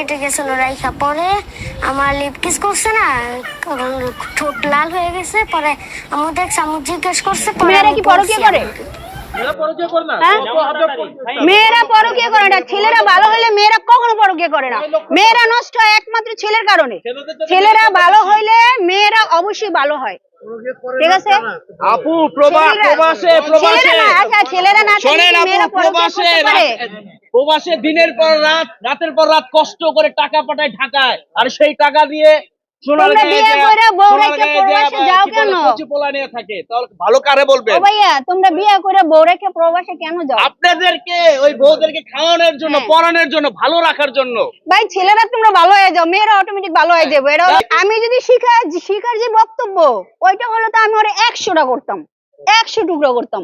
কেটে গেছিল রাইখা পরে আমার লিপ কিস করছে না ঠোঁট লাল হয়ে গেছে পরে আমাদের সামুদ্রিক জিজ্ঞেস করছে পরে কি পরকীয়া করে? মেয়েরা পরকীয়া করে না? ছেলেরা ভালো হলে মেয়েরা কখনো পরকীয়া করে না? মেয়েরা নষ্ট হয় একমাত্র ছেলের কারণে। ছেলেরা ভালো হইলে মেয়েরা অবশ্যই ভালো হয়। ঠিক আছে? আপু প্রবাসে প্রবাসে আচ্ছা ছেলেরা না শোনেন আপু প্রবাসে করতে পারে? রাত- প্রবাসে দিনের পর রাত রাতের পর রাত কষ্ট করে টাকা পাঠায় ঢাকায়। আর সেই টাকা দিয়ে তোমরা বিয়ে করে বউ রেখে প্রবাসে যাও কেন? পোলা নিয়ে থাকে। তাহলে ভালো কারে ও ভাইয়া তোমরা বিয়ে করে বউ রেখে প্রবাসে কেন যাও? আপনাদেরকে ওই বউদেরকে খাওয়ানোর জন্য হ্যাঁ। পড়ানোর জন্য ভালো রাখার জন্য। ভাই ছেলেরা তোমরা ভালো হয়ে যাও মেয়েরা অটোমেটিক ভালো হয়ে যাবে। এটা আমি যদি শিখা শিখার যে বক্তব্য ওইটা হলো তো আমি ওরা একশোটা করতাম। একশো টুকরো করতাম।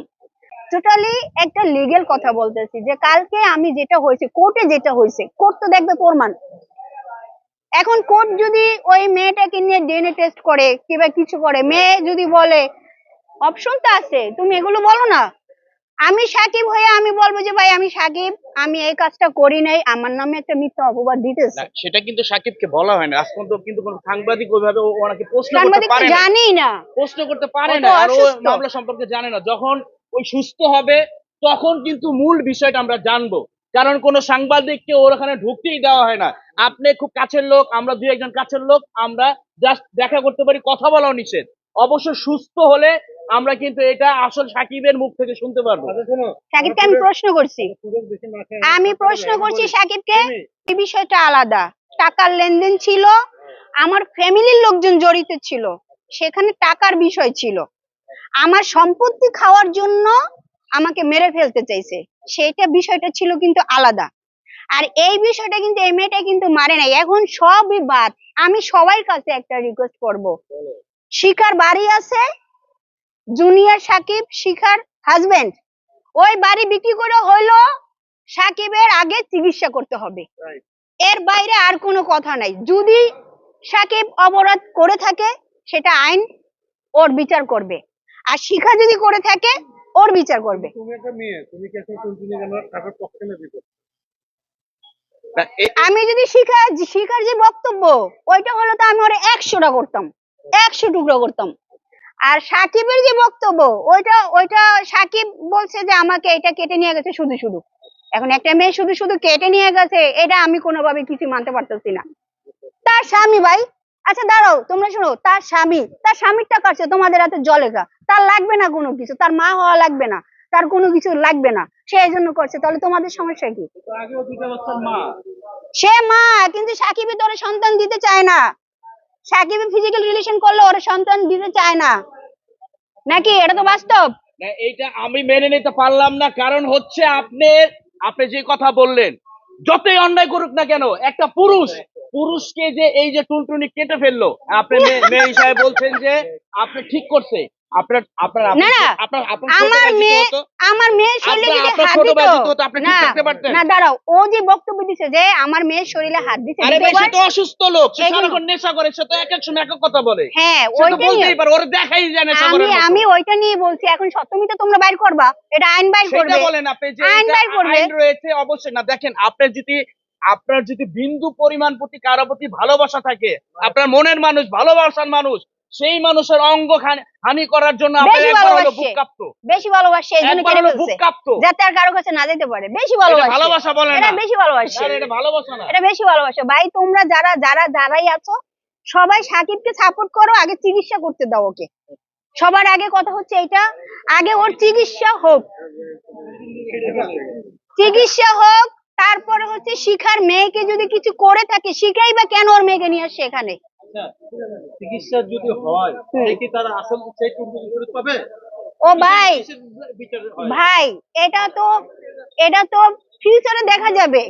টোটালি একটা লিগেল কথা বলতেছি যে কালকে আমি যেটা হয়েছে কোর্টে যেটা হয়েছে কোর্ট তো দেখবে প্রমাণ। এখন কোর্ট যদি ওই মেয়েটাকে নিয়ে ডিএনএ টেস্ট করে কিংবা কিছু করে মেয়ে যদি বলে অপশন তো আছে তুমি এগুলো বলো না। আমি সাকিব হয়ে আমি বলব যে ভাই আমি সাকিব আমি এই কাজটা করি নাই আমার নামে একটা মিথ্যা অপবাদ দিতেছে। সেটা কিন্তু সাকিবকে বলা হয় না। আজ পর্যন্ত কিন্তু কোনো সাংবাদিক ওইভাবে ওনাকে প্রশ্ন করতে পারে না জানি না। প্রশ্ন করতে পারে না আর ও। মামলা সম্পর্কে জানে না। যখন ওই সুস্থ হবে তখন কিন্তু মূল বিষয়টা আমরা জানব। কারণ কোনো সাংবাদিককে ওর ওখানে ঢুকতেই দেওয়া হয় না। আপনি খুব কাছের লোক আমরা দুই একজন কাছের লোক আমরা জাস্ট দেখা করতে পারি কথা বলাও নিষেধ। অবশ্য সুস্থ হলে আমরা কিন্তু এটা আসল সাকিবের মুখ থেকে শুনতে পারব। সাকিবকে আমি প্রশ্ন করছি। আমি প্রশ্ন করছি সাকিবকে এই বিষয়টা আলাদা। টাকার লেনদেন ছিল আমার ফ্যামিলির লোকজন জড়িত ছিল সেখানে টাকার বিষয় ছিল। আমার সম্পত্তি খাওয়ার জন্য আমাকে মেরে ফেলতে চাইছে। সেইটা বিষয়টা ছিল কিন্তু আলাদা। আর এই বিষয়টা কিন্তু এই মেয়েটা কিন্তু মারে নাই। এখন সবই বাদ। আমি সবার কাছে একটা রিকোয়েস্ট করব। শিখার বাড়ি আছে জুনিয়র সাকিব শিখার হাজবেন্ড ওই বাড়ি বিক্রি করে হইল সাকিবের আগে চিকিৎসা করতে হবে। এর বাইরে আর কোনো কথা নাই। যদি সাকিব অপরাধ করে থাকে সেটা আইন ওর বিচার করবে। আর শিখা যদি করে থাকে ওর বিচার করবে। তুমি একটা মেয়ে তুমি কি এখন কেন টাকার পক্ষে না বিপদ? না, এ- আমি যদি শিখা শিখার যে বক্তব্য ওইটা হলো তো আমি ওরা একশোটা করতাম। একশো টুকরো করতাম। আর সাকিবের যে বক্তব্য ওইটা ওইটা সাকিব বলছে যে আমাকে এটা কেটে নিয়ে গেছে শুধু শুধু। এখন একটা মেয়ে শুধু শুধু কেটে নিয়ে গেছে এটা আমি কোনোভাবে কিছু মানতে পারতেছি না। তার স্বামী ভাই আচ্ছা দাঁড়াও তোমরা শোনো তার স্বামী তার স্বামীরটা কাছে তোমাদের হাতে জলেখা তার লাগবে না কোনো কিছু তার মা হওয়া লাগবে না তার কোনো কিছু লাগবে না সে এই জন্য করছে। তাহলে তোমাদের সমস্যা কি? সে মা কিন্তু সাকিবই তো ওরা সন্তান দিতে চায় না। সাকিব ফিজিক্যাল রিলেশন করলে ওরা সন্তান দিতে চায় না। নাকি এটা তো বাস্তব? এইটা আমি মেনে নিতে পারলাম না কারণ হচ্ছে আপনি আপনি যে কথা বললেন যতই অন্যায় করুক না কেন একটা পুরুষ পুরুষকে যে এই যে টুনটুনি কেটে ফেলল আপনি মেয়ে- হিসাবে বলছেন যে আপনি ঠিক করছে। আপনার আপনার না না আপনার আপনার আমার মেয়ে আমার মেয়ের শরীরে যদি হাত দিত ভাই যদি হতো, আপনি ঠিক থাকতে পারতেন? না দাঁড়াও ও যে বক্তব্য দিছে যে আমার মেয়ের শরীরে হাত দিছে আরে ভাই সে তো অসুস্থ লোক সে সারাক্ষণ নেশা করে সে তো এক এক সময় এক এক কথা বলে। হ্যাঁ ওইটা বলতেই পারে ওর দেখাই যায় নেশা আমি আমি ওইটা নিয়ে বলছি এখন সপ্তমীতে তোমরা বাইর করবা এটা আইন বাইর সেটা করবে। বলেন আপনি যে আইন বাইর করবে। আইন রয়েছে অবশ্যই। না দেখেন আপনার যদি আপনার যদি বিন্দু পরিমাণ প্রতি কারও প্রতি ভালোবাসা থাকে আপনার মনের মানুষ ভালোবাসার মানুষ সেই মানুষের অঙ্গ হানি করার জন্য বেশি ভালোবাসে। বেশি ভালোবাসে এই জন্য একবার কেটে হলো বুক ফেলছে। কাঁপতো যাতে আর কারও কাছে না যেতে পারে। বেশি ভালোবাসে। ভালোবাসা বলে এটা বেশি ভালোবাসে। এটা ভালোবাসা না। এটা বেশি ভালোবাসা। ভাই তোমরা যারা যারা যারাই আছো সবাই সাকিবকে সাপোর্ট করো আগে চিকিৎসা করতে দাও ওকে। সবার আগে কথা হচ্ছে এটা আগে ওর চিকিৎসা হোক। চিকিৎসা হোক তারপরে হচ্ছে শিখার মেয়েকে যদি কিছু করে থাকে শিখাই বা কেন ওর মেয়েকে নিয়ে আসছে এখানে? আচ্ছা, চিকিৎসা যদি হয় কি তারা আসল পাবে? ও ভাই? ভাই এটা তো এটা তো ফিউচারে দেখা যাবে।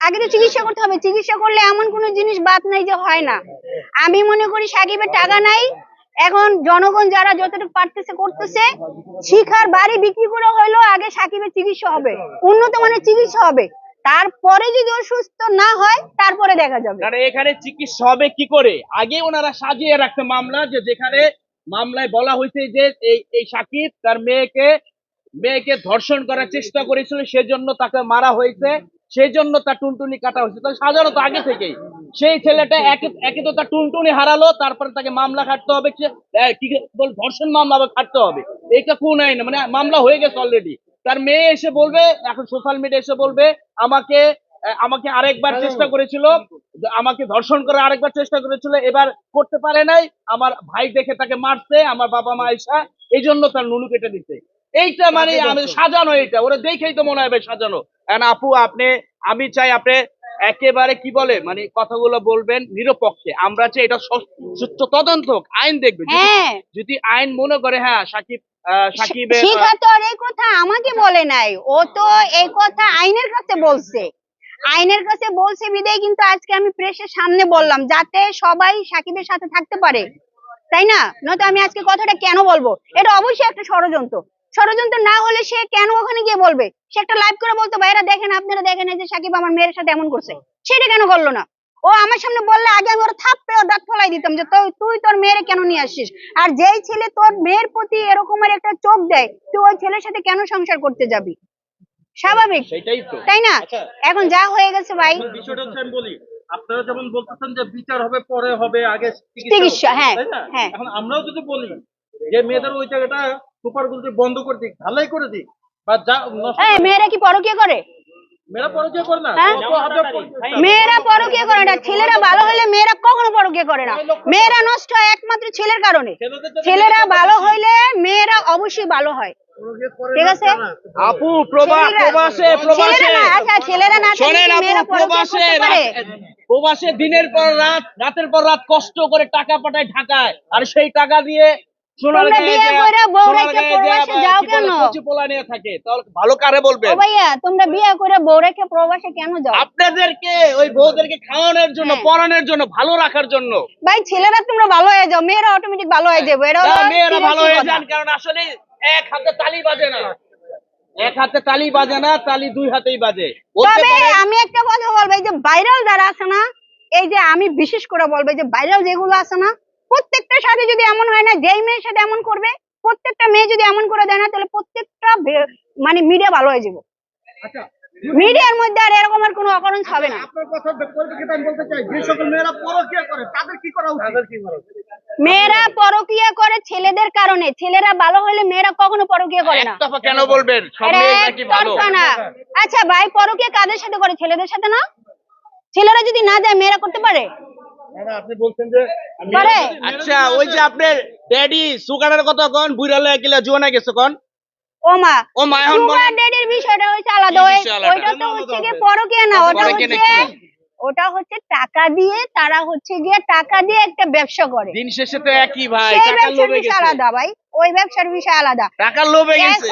আগে তো চিকিৎসা করতে হবে। চিকিৎসা করলে এমন কোনো জিনিস বাদ নাই যে হয় না। আমি মনে করি সাকিবের টাকা নাই। এখন জনগণ যারা যতটুকু পারতেছে করতেছে শিখার বাড়ি বিক্রি করে হইল আগে সাকিবের চিকিৎসা হবে। উন্নত মানের চিকিৎসা হবে। তারপরে যদি ও সুস্থ না হয়, তারপরে দেখা যাবে। কারণ এখানে চিকিৎসা হবে কি করে? আগে ওনারা সাজিয়ে রাখছে মামলা, যে যেখানে মামলায় বলা হয়েছে যে এই এই সাকিব তার মেয়েকে মেয়েকে ধর্ষণ করার চেষ্টা করেছিল, সেজন্য তাকে মারা হয়েছে সেই জন্য তার টুনটুনি কাটা হয়েছে। তাহলে সাজানো তো আগে থেকেই। সেই ছেলেটা একে তো তার টুনটুনি হারালো, তারপরে তাকে মামলা খাটতে হবে, কি বল ধর্ষণ মামলা খাটতে হবে। এটা কোন আইন? মানে মামলা হয়ে গেছে অলরেডি তার মেয়ে এসে বলবে এখন সোশ্যাল মিডিয়া এসে বলবে আমাকে আমাকে আরেকবার চেষ্টা করেছিল আমাকে ধর্ষণ করে আরেকবার চেষ্টা করেছিল এবার করতে পারে নাই আমার ভাই দেখে তাকে মারছে আমার বাবা মা আইসা এই জন্য তার নুনু কেটে দিতে এইটা মানে আমি সাজানো এটা ওরা দেখেই তো মনে ভাই সাজানো। And আপু আপনি আমি চাই আপনি একেবারে কি বলে মানে কথাগুলো বলবেন নিরপেক্ষে। আমরা চাই এটা সুস্থ তদন্ত হোক, আইন দেখবে। যদি- হ্যাঁ। যদি আইন মনে করে হ্যাঁ সাকিব শিখা তো আর এই কথা আমাকে বলে নাই। ও তো এই কথা আইনের কাছে বলছে। আইনের কাছে বলছে বিদায় কিন্তু আজকে আমি প্রেসের সামনে বললাম যাতে সবাই সাকিবের সাথে থাকতে পারে। তাই না? নয়তো আমি আজকে কথাটা কেন বলব? এটা অবশ্যই একটা ষড়যন্ত্র। ষড়যন্ত্র না হলে সে কেন ওখানে গিয়ে বলবে? সে একটা লাইভ করে বলতো ভাইরা দেখেন আপনারা দেখেন এই যে সাকিব আমার মেয়ের সাথে এমন করছে। সেটা কেন করল না? ও আমার সামনে বললে আগে আমি ওর থাপ্পে ওর দাঁত ফলাই দিতাম যে তুই তুই তোর মেয়েরে কেন নিয়ে আসছিস? আর যেই ছেলে তোর মেয়ের প্রতি এরকমের একটা চোখ দেয় তুই ওই ছেলের সাথে কেন সংসার করতে যাবি? স্বাভাবিক তাই না? এখন যা হয়ে গেছে ভাই। বিষয়টা হচ্ছে আমি বলি আপনারা যেমন বলতেছেন যে বিচার হবে পরে হবে আগে চিকিৎসা, হ্যাঁ, হ্যাঁ। এখন আমরাও যদি বলি যে মেয়েদের ওই জায়গাটা সুপার গুলতে বন্ধ করে দিক ঢালাই করে দিক বা যা হ্যাঁ মেয়েরা কি পরকিয়া করে? মেয়েরা হ্যাঁ? কত হাজার পরিচয়। মেয়েরা পরকিয়া করে না ছেলেরা ভালো হলে মেয়েরা কখনো পরকিয়া করে না। মেয়েরা নষ্ট হয় একমাত্র ছেলের কারণে। ছেলেরা ভালো হইলে মেয়েরা অবশ্যই ভালো হয়। ঠিক আছে? আপু প্রবাসে প্রবাসে আচ্ছা ছেলেরা না শোনেন আপু প্রবাসে করতে পারে? রাত- প্রবাসে দিনের পর রাত রাতের পর রাত কষ্ট করে টাকা পাঠায় ঢাকায়। আর সেই টাকা দিয়ে সোনার তোমরা গায়ে বিয়ে দেয়া- কইরা বউ সোনার রেখে গায়ে দেয়া প্রবাসে বা যাও। কি বলে, কেন? কচি পোলা নিয়ে থাকে তাহলে ভালো কারে ও ভাইয়া তোমরা বিয়ে করে বউ রেখে প্রবাসে কেন যাও? আপনাদেরকে ওই বউদেরকে খাওয়ানোর জন্য হ্যাঁ। জন্য ভালো রাখার জন্য। ভাই ছেলেরা তোমরা ভালো হয়ে যাও মেয়েরা অটোমেটিক ভালো হয়ে যাবে। এটা মেয়েরা ভালো হয়ে যান কারণ আসলে এক হাতে তালি বাজে না। এক হাতে তালি বাজে না তালি দুই হাতেই বাজে। তবে আমি একটা কথা বলব এই যে ভাইরাল যারা আছে না এই যে আমি বিশেষ করে বলব যে ভাইরাল যেগুলো আছে না প্রত্যেকটা সাথে যদি এমন হয় না যেই মেয়ের সাথে এমন করবে প্রত্যেকটা মেয়ে যদি এমন করে দেয় না তাহলে প্রত্যেকটা মানে মিডিয়া ভালো হয়ে যাবে। আচ্ছা মিডিয়ার মধ্যে আর এরকম আর কোনো অকারণ হবে না। আপনার কথা পরিপ্রেক্ষিতে আমি বলতে চাই যে সকল মেয়েরা পরকিয়া করে তাদের কি করা উচিত? তাদের কি করা উচিত? মেয়েরা পরকিয়া করে ছেলেদের কারণে। ছেলেরা ভালো হলে মেয়েরা কখনো পরকিয়া করে না। একতরফা কেন বলবেন? সব মেয়ে নাকি ভালো। না। আচ্ছা ভাই পরকিয়া কাদের সাথে করে? ছেলেদের সাথে না? ছেলেরা যদি না যায় মেয়েরা করতে পারে? আপনি বলছেন যে আচ্ছা ওই যে আপনার ড্যাডি সুগারের কথা কোন বুড়ালে জোনা গেছে কোন? ও মা এখন সুগার ড্যাডির বিষয়টা হচ্ছে আলাদা কি ওই- বিষয় আলাদা? ওইটা তো হচ্ছে গিয়ে পরকিয়া না ওটা হচ্ছে ওটা হচ্ছে টাকা দিয়ে তারা হচ্ছে গিয়ে টাকা দিয়ে একটা ব্যবসা করে। দিন শেষে তো একই ভাই সেই টাকার লোভে গেছে। আলাদা ভাই ওই ব্যবসার বিষয় আলাদা। টাকার লোভে গেছে।